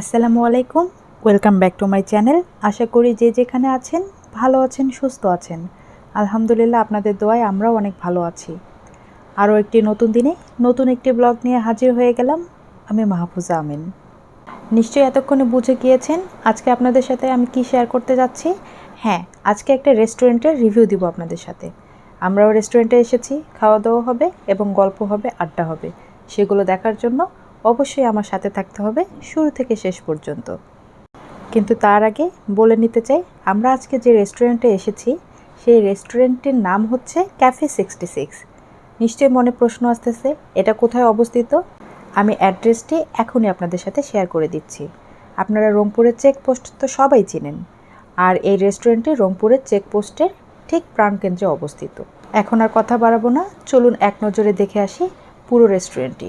আসসালামু আলাইকুম welcome back to my channel আশা করি যে যেখানে আছেন, ভালো আছেন, সুস্থ আছেন। আলহামদুলিল্লাহ আপনাদের দোয়ায় আমরাও অনেক ভালো আছি। আরও একটি নতুন দিনে নতুন একটি ব্লগ নিয়ে হাজির হয়ে গেলাম আমি মাহফুজা আমিন। নিশ্চয়ই এতক্ষণে বুঝে গিয়েছেন আজকে আপনাদের সাথে আমি কি শেয়ার করতে যাচ্ছি। হ্যাঁ আজকে একটা রেস্টুরেন্টের রিভিউ দিব আপনাদের সাথে। আমরাও রেস্টুরেন্টে এসেছি খাওয়া দাওয়া হবে এবং গল্প হবে, আড্ডা হবে। সেগুলো দেখার জন্য অবশ্যই আমার সাথে থাকতে হবে শুরু থেকে শেষ পর্যন্ত। কিন্তু তার আগে বলে নিতে চাই, আমরা আজকে যে রেস্টুরেন্টে এসেছি, সেই রেস্টুরেন্টটির নাম হচ্ছে ক্যাফে সিক্সটি সিক্স নিশ্চয়ই মনে প্রশ্ন আসতেছে, এটা কোথায় অবস্থিত? আমি অ্যাড্রেসটি এখনই আপনাদের সাথে শেয়ার করে দিচ্ছি। আপনারা রংপুরের চেকপোস্ট তো সবাই চিনেন, আর এই রেস্টুরেন্টটি রংপুরের চেকপোস্টের ঠিক প্রাণকেন্দ্রে অবস্থিত। এখন আর কথা বাড়াবো না, চলুন এক নজরে দেখে আসি পুরো রেস্টুরেন্টটি।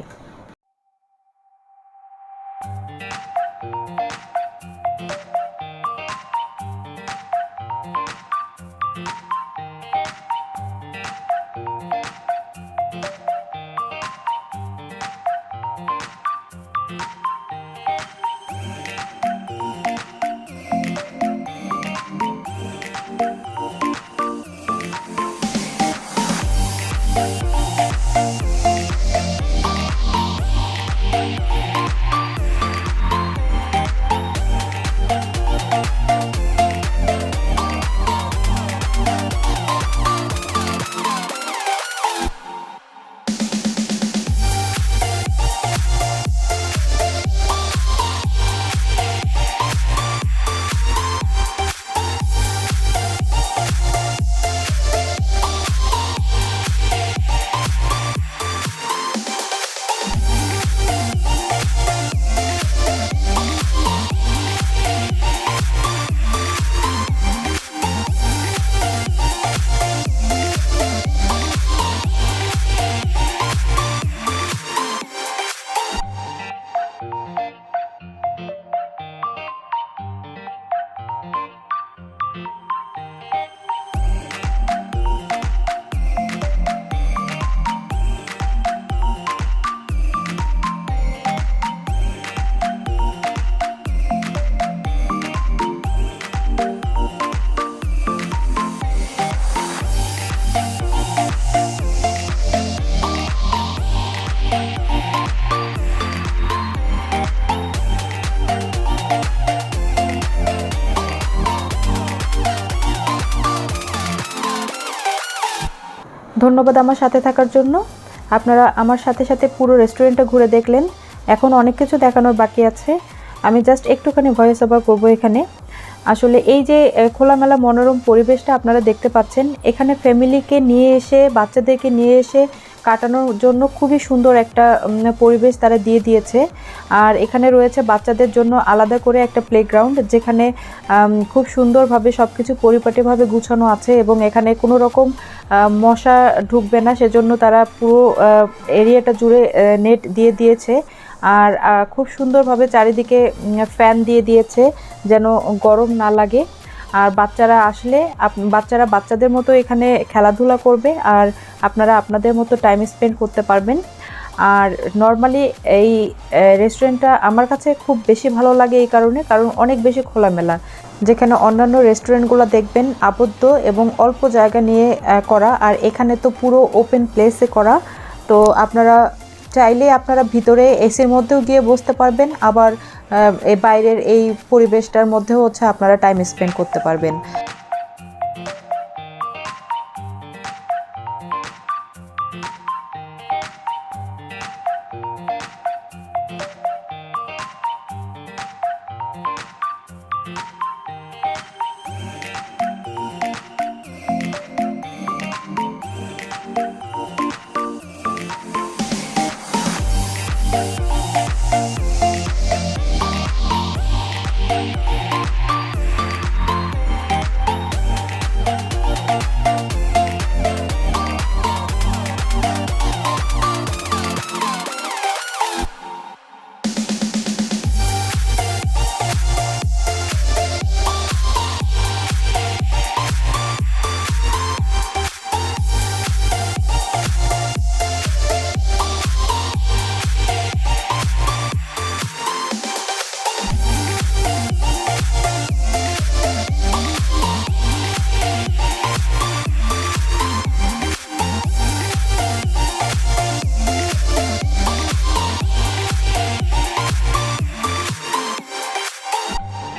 ধন্যবাদ আমার সাথে থাকার জন্য। আপনারা আমার সাথে সাথে পুরো রেস্টুরেন্টটা ঘুরে দেখলেন। এখন অনেক কিছু দেখানোর বাকি আছে। আমি জাস্ট একটুখানি ভয়েস ওভার করব এখানে। আসলে এই যে খোলামেলা মনোরম পরিবেশটা আপনারা দেখতে পাচ্ছেন। এখানে ফ্যামিলিকে নিয়ে এসে, বাচ্চাদেরকে নিয়ে এসে কাটানোর জন্য খুবই সুন্দর একটা পরিবেশ তারা দিয়ে দিয়েছে। আর এখানে রয়েছে বাচ্চাদের জন্য আলাদা করে একটা প্লেগ্রাউন্ড যেখানে খুব সুন্দরভাবে সব কিছু পরিপাটিভাবে গুছানো আছে এবং এখানে কোনো রকম মশা ঢুকবে না। সেজন্য তারা পুরো এরিয়াটা জুড়ে নেট দিয়ে দিয়েছে। আর খুব সুন্দরভাবে চারিদিকে ফ্যান দিয়ে দিয়েছে, যেন গরম না লাগে। আর বাচ্চারা আসলে বাচ্চারা বাচ্চাদের মতো এখানে খেলাধুলা করবে আর আপনারা আপনাদের মতো টাইম স্পেন্ড করতে পারবেন। আর নর্মালি এই রেস্টুরেন্টটা আমার কাছে খুব বেশি ভালো লাগে এই কারণে, কারণ অনেক বেশি খোলামেলা। যেখানে অন্যান্য রেস্টুরেন্টগুলো দেখবেন আবদ্ধ এবং অল্প জায়গা নিয়ে করা, আর এখানে তো পুরো ওপেন প্লেসে করা। তো আপনারা চাইলে আপনারা ভিতরে এসির মধ্যেও গিয়ে বসতে পারবেন, আবার বাইরের এই পরিবেশটার মধ্যেও হচ্ছে আপনারা টাইম স্পেন্ড করতে পারবেন।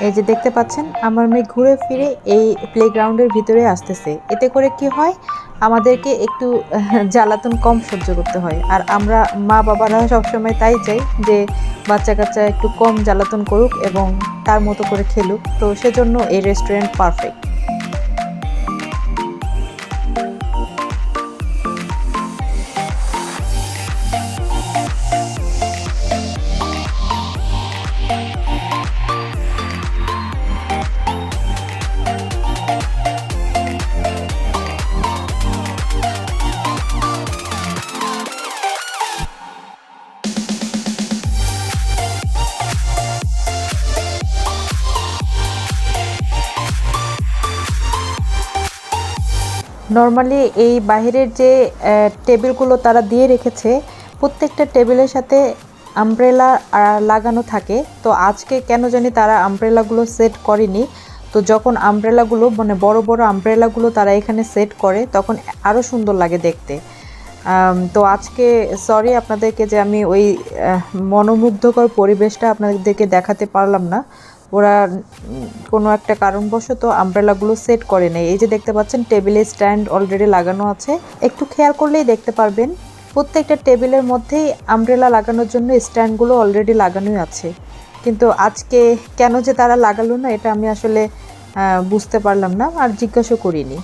এই যে দেখতে পাচ্ছেন, আমার মেয়ে ঘুরে ফিরে এই প্লেগ্রাউন্ডের ভিতরে আসতেছে। এতে করে কি হয়? আমাদেরকে একটু, জ্বালাতন কম সহ্য করতে হয়। আর আমরা মা বাবারা সবসময় তাই চাই যে বাচ্চা কাচ্চা একটু কম জ্বালাতন করুক এবং তার মতো করে খেলুক। তো সেজন্য এই রেস্টুরেন্ট পারফেক্ট নর্মালি এই বাইরের যে টেবিলগুলো তারা দিয়ে রেখেছে, প্রত্যেকটা টেবিলের সাথে আমব্রেলা লাগানো থাকে। তো আজকে কেন জানি তারা আমব্রেলাগুলো সেট করেনি। তো যখন আমব্রেলাগুলো মানে বড় বড় আমব্রেলাগুলো তারা এখানে সেট করে, তখন আরও সুন্দর লাগে দেখতে। তো আজকে সরি আপনাদেরকে যে আমি ওই মনোমুগ্ধকর পরিবেশটা আপনাদেরকে দেখাতে পারলাম না। ওরা কোনো একটা কারণবশত আমব্রেলাগুলো সেট করে নেই এই যে দেখতে পাচ্ছেন টেবিলে স্ট্যান্ড অলরেডি লাগানো আছে। একটু খেয়াল করলেই দেখতে পারবেন, প্রত্যেকটা টেবিলের মধ্যেই আমব্রেলা লাগানোর জন্য স্ট্যান্ডগুলো অলরেডি লাগানোই আছে। কিন্তু আজকে কেন যে তারা লাগালো না, এটা আমি আসলে বুঝতে পারলাম না, আর জিজ্ঞাসা করিনি।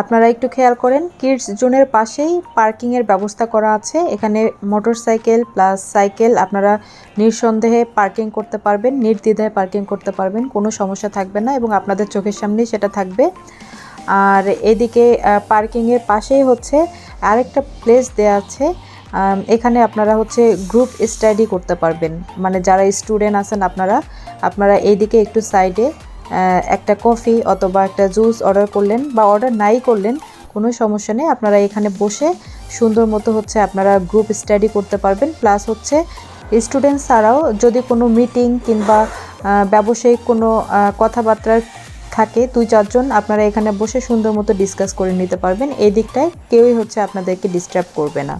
আপনারা একটু খেয়াল করেন, কিডস জোনের পাশেই পার্কিংয়ের ব্যবস্থা করা আছে। এখানে মোটরসাইকেল প্লাস সাইকেল আপনারা নিঃসন্দেহে পার্কিং করতে পারবেন, নির্দ্বিধায় পার্কিং করতে পারবেন, কোনো সমস্যা থাকবে না এবং আপনাদের চোখের সামনেই সেটা থাকবে। আর এদিকে পার্কিংয়ের পাশেই হচ্ছে আরেকটা প্লেস দেওয়া আছে এখানে আপনারা হচ্ছে গ্রুপ স্টাডি করতে পারবেন। মানে যারা স্টুডেন্ট আছেন আপনারা আপনারা এইদিকে একটু সাইডে একটা কফি অথবা একটা জুস অর্ডার করলেন বা অর্ডার নাই করলেন, কোনো সমস্যা নেই। আপনারা এখানে বসে সুন্দর মতো হচ্ছে আপনারা গ্রুপ স্টাডি করতে পারবেন। প্লাস হচ্ছে স্টুডেন্টস ছাড়াও যদি কোনো মিটিং কিংবা ব্যবসায়িক কোনো কথাবার্তা থাকে, দুই চারজন আপনারা এখানে বসে সুন্দর মতো ডিসকাস করে নিতে পারবেন। এই দিকটায় কেউই হচ্ছে আপনাদেরকে ডিস্টার্ব করবে না।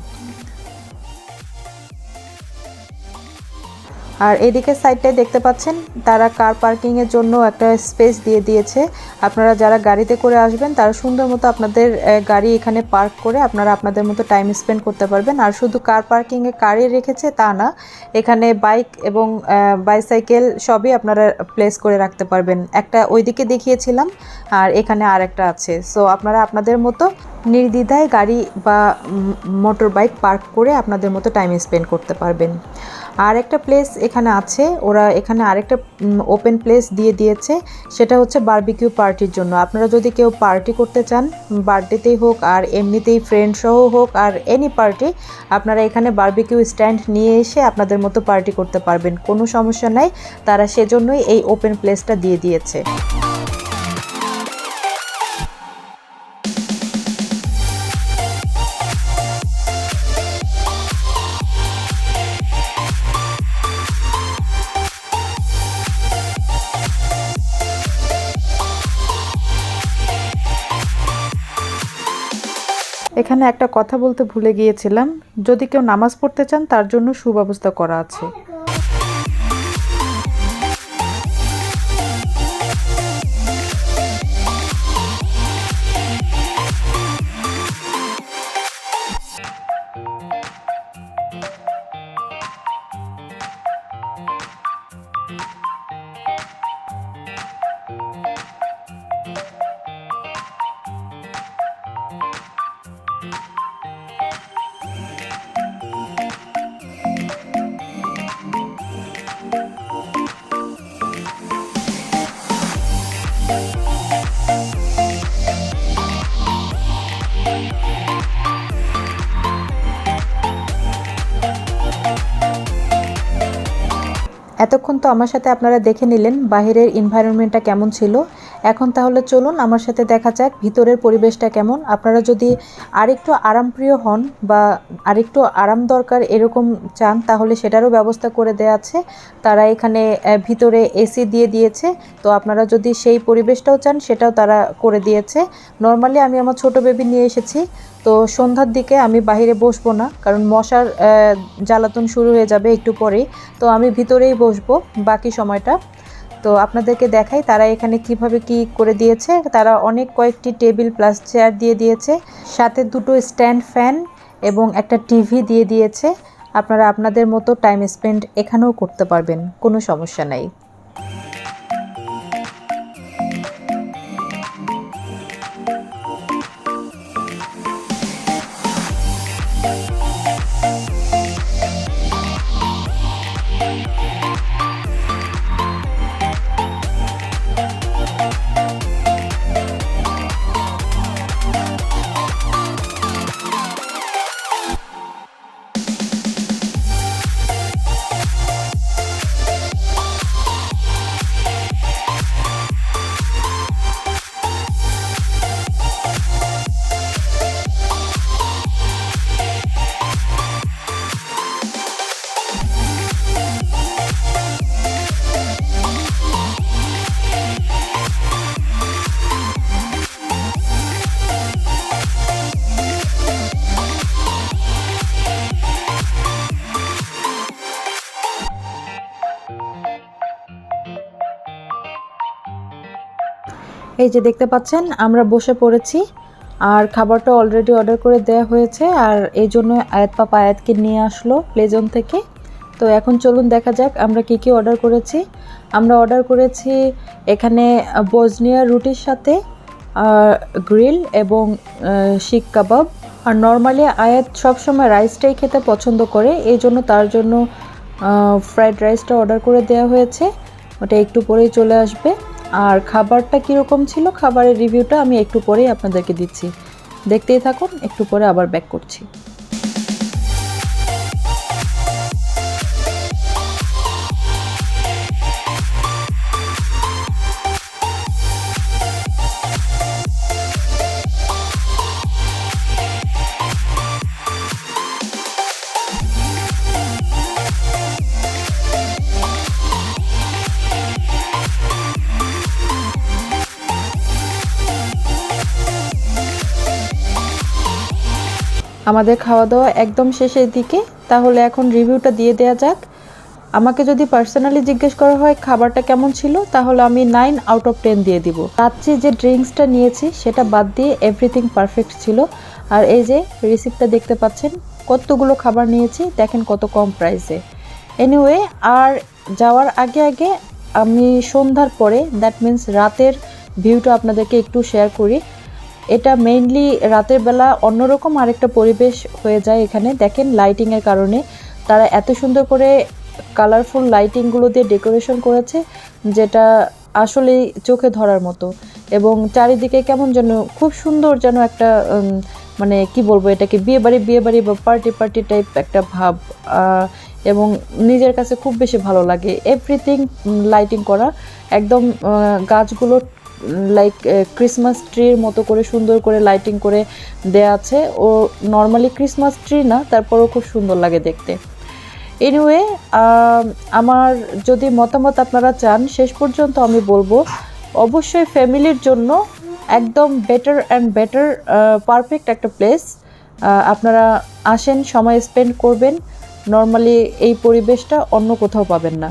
আর এদিকে সাইডটায় দেখতে পাচ্ছেন, তারা কার পার্কিংয়ের জন্য একটা স্পেস দিয়ে দিয়েছে। আপনারা যারা গাড়িতে করে আসবেন, তারা সুন্দর মতো আপনাদের গাড়ি এখানে পার্ক করে আপনারা আপনাদের মতো টাইম স্পেন্ড করতে পারবেন। আর শুধু কার পার্কিংয়ে কারই রেখেছে তা না, এখানে বাইক এবং বাইসাইকেল সবই আপনারা প্লেস করে রাখতে পারবেন। একটা ওইদিকে দেখিয়েছিলাম, আর এখানে আর একটা আছে। সো আপনারা আপনাদের মতো নির্দ্বিধায় গাড়ি বা মোটর বাইক পার্ক করে আপনাদের মতো টাইম স্পেন্ড করতে পারবেন। আর একটা প্লেস এখানে আছে, ওরা এখানে আরেকটা ওপেন প্লেস দিয়ে দিয়েছে, সেটা হচ্ছে বার্বিকিউ পার্টির জন্য। আপনারা যদি কেউ পার্টি করতে চান বার্থডেতেই হোক আর এমনিতেই ফ্রেন্ড সহ হোক আর এনি পার্টি আপনারা এখানে বার্বিকিউ স্ট্যান্ড নিয়ে এসে আপনাদের মতো পার্টি করতে পারবেন। কোনো সমস্যা নাই, তারা সেজন্যই এই ওপেন প্লেসটা দিয়ে দিয়েছে। এখানে একটা কথা বলতে ভুলে গিয়েছিলাম। যদি কেউ নামাজ পড়তে চান, তার জন্য সুব্যবস্থা করা আছে। এতক্ষণ তো আমার সাথে আপনারা দেখে নিলেন বাহিরের এনভায়রনমেন্টটা কেমন ছিল। এখন তাহলে চলুন আমার সাথে দেখা যাক ভিতরের পরিবেশটা কেমন। আপনারা যদি আরেকটু আরামপ্রিয় হন বা আরেকটু আরাম দরকার এরকম চান, তাহলে সেটারও ব্যবস্থা করে দেওয়া আছে। তারা এখানে ভিতরে এসি দিয়ে দিয়েছে। তো আপনারা যদি সেই পরিবেশটাও চান, সেটাও তারা করে দিয়েছে। নর্মালি আমি আমার ছোট বেবি নিয়ে এসেছি। তো সন্ধ্যার দিকে আমি বাইরে বসবো না, কারণ মশার জ্বালাতন শুরু হয়ে যাবে একটু পরেই। তো আমি ভিতরেই বসবো, বাকি সময়টা। তো আপনাদেরকে দেখাই তারা এখানে কীভাবে কি করে দিয়েছে। তারা অনেক কয়েকটি টেবিল প্লাস চেয়ার দিয়ে দিয়েছে, সাথে দুটো স্ট্যান্ড ফ্যান এবং একটা টিভি দিয়ে দিয়েছে। আপনারা আপনাদের মতো টাইম স্পেন্ড এখানেও করতে পারবেন, কোনো সমস্যা নাই। এই যে দেখতে পাচ্ছেন, আমরা বসে পড়েছি আর খাবারটা অলরেডি অর্ডার করে দেওয়া হয়েছে আর এই জন্য আয়াত পাপা আয়াতকে নিয়ে আসলো প্লেজন থেকে। তো এখন চলুন দেখা যাক আমরা কি কি অর্ডার করেছি। আমরা অর্ডার করেছি এখানে বজনিয়া রুটির সাথে গ্রিল এবং শিক কাবাব। আর নর্মালি আয়াত সবসময় রাইসটাই খেতে পছন্দ করে, এই জন্য তার জন্য ফ্রাইড রাইসটা অর্ডার করে দেওয়া হয়েছে। ওটা একটু পরেই চলে আসবে। আর খাবারটা কীরকম ছিল খাবারের রিভিউটা আমি একটু পরেই আপনাদেরকে দিচ্ছি। দেখতেই থাকুন, একটু পরে আবার ব্যাক করছি। আমাদের খাওয়া দাওয়া একদম শেষের দিকে, তাহলে এখন রিভিউটা দিয়ে দেওয়া যাক। আমাকে যদি পার্সোনালি জিজ্ঞেস করা হয় খাবারটা কেমন ছিল, তাহলে আমি নাইন আউট অফ টেন দিয়ে দিব। রাত্রি যে ড্রিঙ্কসটা নিয়েছি, সেটা বাদ দিয়ে এভরিথিং পারফেক্ট ছিল। আর এই যে রিসিপ্টটা দেখতে পাচ্ছেন, কতগুলো খাবার নিয়েছি, দেখেন কত কম প্রাইসে এনিওয়ে আর যাওয়ার আগে আগে আমি সন্ধ্যার পরে দ্যাট মিন্স রাতের ভিউটা আপনাদেরকে একটু শেয়ার করি। এটা মেইনলি রাতের বেলা অন্যরকম আরেকটা পরিবেশ হয়ে যায় এখানে। দেখেন লাইটিংয়ের কারণে। তারা এত সুন্দর করে কালারফুল লাইটিংগুলো দিয়ে ডেকোরেশন করেছে, যেটা আসলেই চোখে ধরার মতো। এবং চারিদিকে কেমন যেন খুব সুন্দর যেন একটা মানে কি বলব এটাকে বিয়ে বাড়ি বিয়ে বাড়ি বা পার্টি পার্টি টাইপ একটা ভাব এবং নিজের কাছে খুব বেশি ভালো লাগে। এভরিথিং লাইটিং করা। একদম গাছগুলো লাইক ক্রিসমাস ট্রির মতো করে, সুন্দর করে লাইটিং করে দেয়া আছে। ও নর্মালি ক্রিসমাস ট্রি না, তারপরও খুব সুন্দর লাগে দেখতে। এনিওয়ে আমার যদি মতামত আপনারা চান, শেষ পর্যন্ত আমি বলব, অবশ্যই ফ্যামিলির জন্য একদম বেটার অ্যান্ড বেটার পারফেক্ট একটা প্লেস আপনারা আসেন, সময় স্পেন্ড করবেন। নর্মালি এই পরিবেশটা অন্য কোথাও পাবেন না।